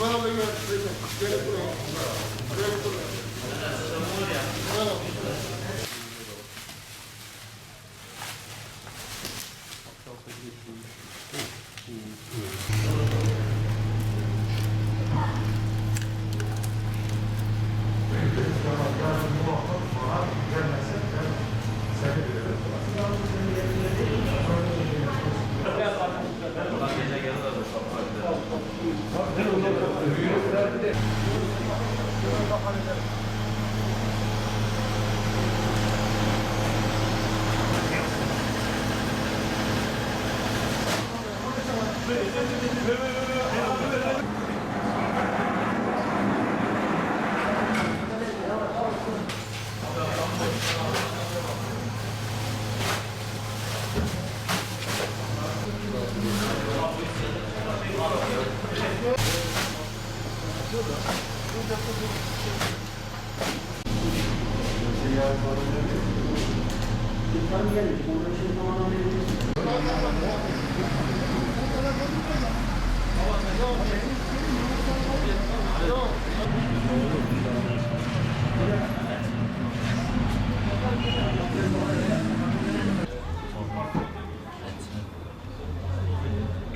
Bana da gel. Gel buraya. ederim. Böyle, böyle, böyle, böyle.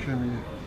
Kömür.